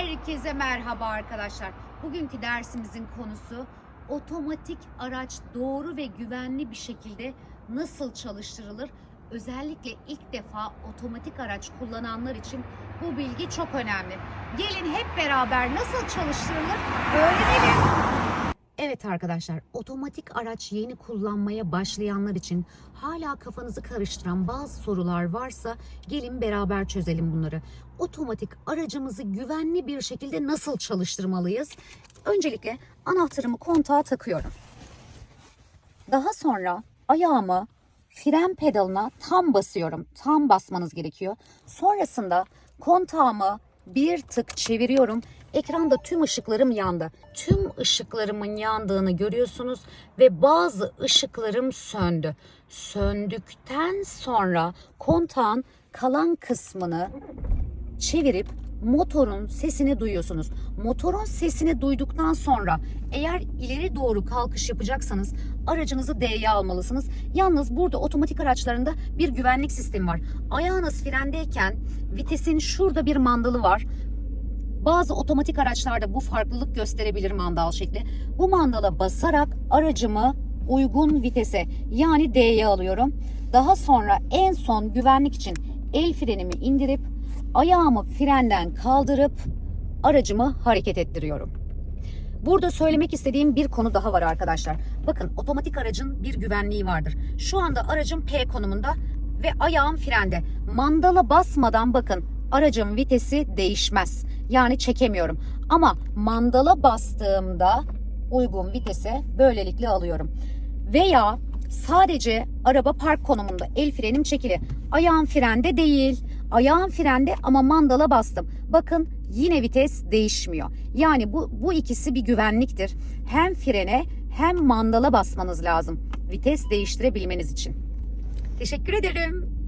Herkese merhaba arkadaşlar. Bugünkü dersimizin konusu otomatik araç doğru ve güvenli bir şekilde nasıl çalıştırılır? Özellikle ilk defa otomatik araç kullananlar için bu bilgi çok önemli. Gelin hep beraber nasıl çalıştırılır öğrenelim. Evet arkadaşlar, otomatik araç yeni kullanmaya başlayanlar için hala kafanızı karıştıran bazı sorular varsa gelin beraber çözelim bunları. Otomatik aracımızı güvenli bir şekilde nasıl çalıştırmalıyız? Öncelikle anahtarımı kontağa takıyorum. Daha sonra ayağımı fren pedalına tam basıyorum. Tam basmanız gerekiyor. Sonrasında kontağımı bir tık çeviriyorum. Ekranda tüm ışıklarım yandı. Tüm ışıklarımın yandığını görüyorsunuz ve bazı ışıklarım söndü. Söndükten sonra kontağın kalan kısmını çevirip motorun sesini duyuyorsunuz. Motorun sesini duyduktan sonra eğer ileri doğru kalkış yapacaksanız aracınızı D'ye almalısınız. Yalnız burada otomatik araçlarında bir güvenlik sistemi var. Ayağınız frendeyken vitesin şurada bir mandalı var. Bazı otomatik araçlarda bu farklılık gösterebilir mandal şekli. Bu mandala basarak aracımı uygun vitese yani D'ye alıyorum. Daha sonra en son güvenlik için el frenimi indirip ayağımı frenden kaldırıp aracımı hareket ettiriyorum. Burada söylemek istediğim bir konu daha var arkadaşlar. Bakın otomatik aracın bir güvenliği vardır. Şu anda aracım P konumunda ve ayağım frende. Mandala basmadan bakın aracın vitesi değişmez. Yani çekemiyorum. Ama mandala bastığımda uygun vitese böylelikle alıyorum. Veya sadece araba park konumunda el frenim çekili. Ayağım frende değil. Ayağım frende ama mandala bastım. Bakın yine vites değişmiyor. Yani bu, bu ikisi bir güvenliktir. Hem frene hem mandala basmanız lazım. Vites değiştirebilmeniz için. Teşekkür ederim.